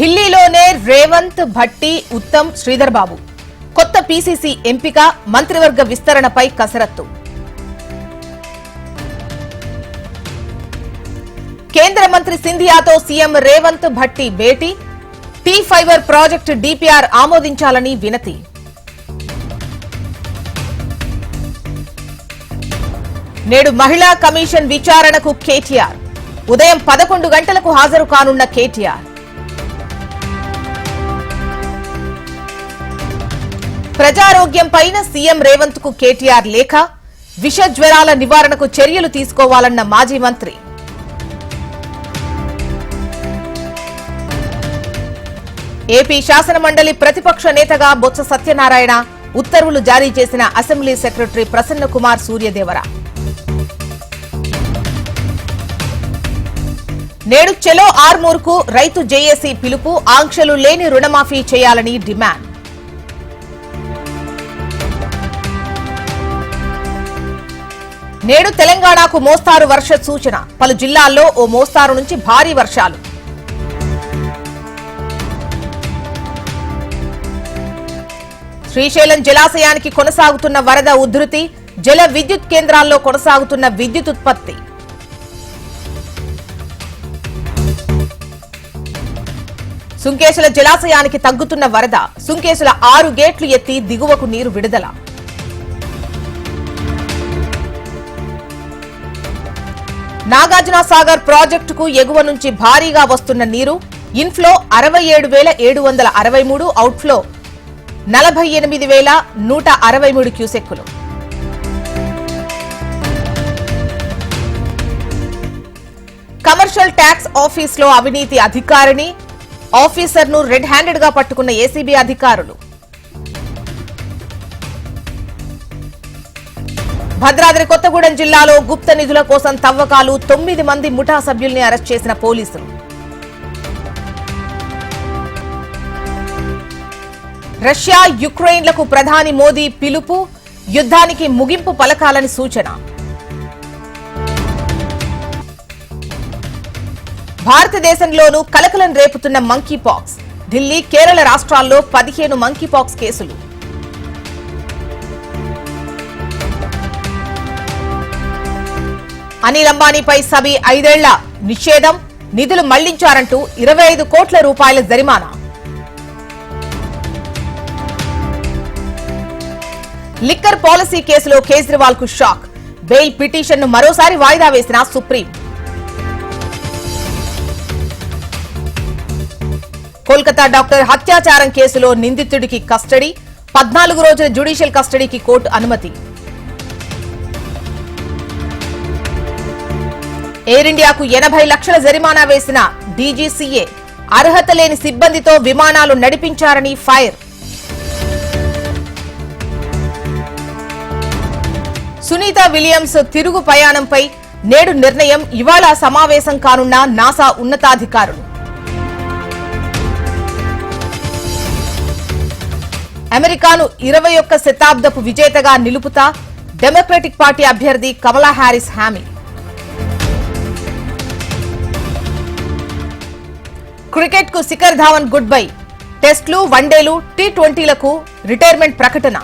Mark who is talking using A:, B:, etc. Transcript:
A: ఢిల్లీలోనే రేవంత్ భట్టి ఉత్తమ్ శ్రీధర్ బాబు. కొత్త పీసీసీ ఎంపిక మంత్రివర్గ విస్తరణపై కసరత్తు. కేంద్ర మంత్రి సింధియాతో సీఎం రేవంత్ భట్టి భేటీ. టీ ఫైబర్ ప్రాజెక్టు డీపీఆర్ ఆమోదించాలని వినతి. నేడు మహిళా కమిషన్ విచారణకు కేటీఆర్. ఉదయం పదకొండు గంటలకు హాజరు కానున్న కేటీఆర్. ప్రజారోగ్యం పైన సీఎం రేవంత్కు కేటీఆర్ లేఖ విష జ్వరాల నివారణకు చర్యలు తీసుకోవాలన్న మాజీ మంత్రి. ఏపీ శాసనమండలి ప్రతిపక్ష నేతగా బొత్స సత్యనారాయణ ఉత్తర్వులు జారీ చేసిన అసెంబ్లీ సెక్రటరీ ప్రసన్న కుమార్ సూర్యదేవర. నేడు చెలో ఆర్మూర్కు రైతు జేఏసీ పిలుపు ఆంక్షలు లేని రుణమాఫీ చేయాలని డిమాండ్. నేడు తెలంగాణకు మోస్తారు వర్ష సూచన. పలు జిల్లాల్లో ఓ మోస్తారు నుంచి భారీ వర్షాలు. శ్రీశైలం జలాశయానికి కొనసాగుతున్న వరద ఉధృతి జల విద్యుత్ కేంద్రాల్లో కొనసాగుతున్న విద్యుత్ ఉత్పత్తి. సుంకేశుల జలాశయానికి తగ్గుతున్న వరద సుంకేశుల ఆరు గేట్లు ఎత్తి దిగువకు నీరు విడుదల. నాగార్జున సాగర్ ప్రాజెక్టుకు ఎగువ నుంచి భారీగా వస్తున్న నీరు ఇన్ఫ్లో అరవై ఏడు వేల ఏడు వందల అరవై మూడు అవుట్ఫ్లో నలభై ఎనిమిది వేల నూట అరవై మూడు క్యూసెక్కులు. కమర్షియల్ ట్యాక్స్ ఆఫీస్లో అవినీతి అధికారిని ఆఫీసర్ను రెడ్ హ్యాండెడ్గా పట్టుకున్న ఏసీబీ అధికారులు. భద్రాద్రి కొత్తగూడెం జిల్లాలో గుప్త నిధుల కోసం తవ్వకాలు తొమ్మిది మంది ముఠా సభ్యుల్ని అరెస్ట్ చేసిన పోలీసులు. రష్యా యుక్రెయిన్లకు ప్రధాని మోదీ పిలుపు యుద్ధానికి ముగింపు పలకాలని సూచన. భారతదేశంలోనూ కలకలం రేపుతున్న మంకీ పాక్స్ ఢిల్లీ కేరళ రాష్ట్రాల్లో పదిహేను మంకీ పాక్స్ కేసులు. అనిల్ అంబానీపై సబీ ఐదేళ్ళ నిషేధం. నిధులు మళ్ళించారంటూ ఇరవై ఐదు కోట్ల రూపాయల జరిమానా. లిక్కర్ పాలసీ కేసులో కేజ్రీవాల్కు షాక్. బెయిల్ పిటిషన్ను మరోసారి వాయిదా వేసిన సుప్రీం. కోల్కతా డాక్టర్ హత్యాచారం కేసులో నిందితుడికి కస్టడీ. పద్నాలుగు రోజుల జ్యుడిషియల్ కస్టడీకి కోర్టు అనుమతి. ఎయిర్ ఇండియాకు ఎనభై లక్షల జరిమానా వేసిన డీజీసీఏ అర్హత లేని సిబ్బందితో విమానాలు నడిపించారని ఫైర్. సునీత విలియమ్స్ తిరుగు ప్రయాణంపై నేడు నిర్ణయం ఇవాళ సమావేశం కానున్న నాసా ఉన్నతాధికారులు. అమెరికాను ఇరవై ఒక్క శతాబ్దపు విజేతగా నిలుపుతా డెమోక్రటిక్ పార్టీ అభ్యర్థి కమలా హ్యారిస్ హామీ. క్రికెట్కు శిఖర్ ధావన్ గుడ్ బై. టెస్టులు వన్డేలు టీ ట్వంటీలకు రిటైర్మెంట్ ప్రకటన.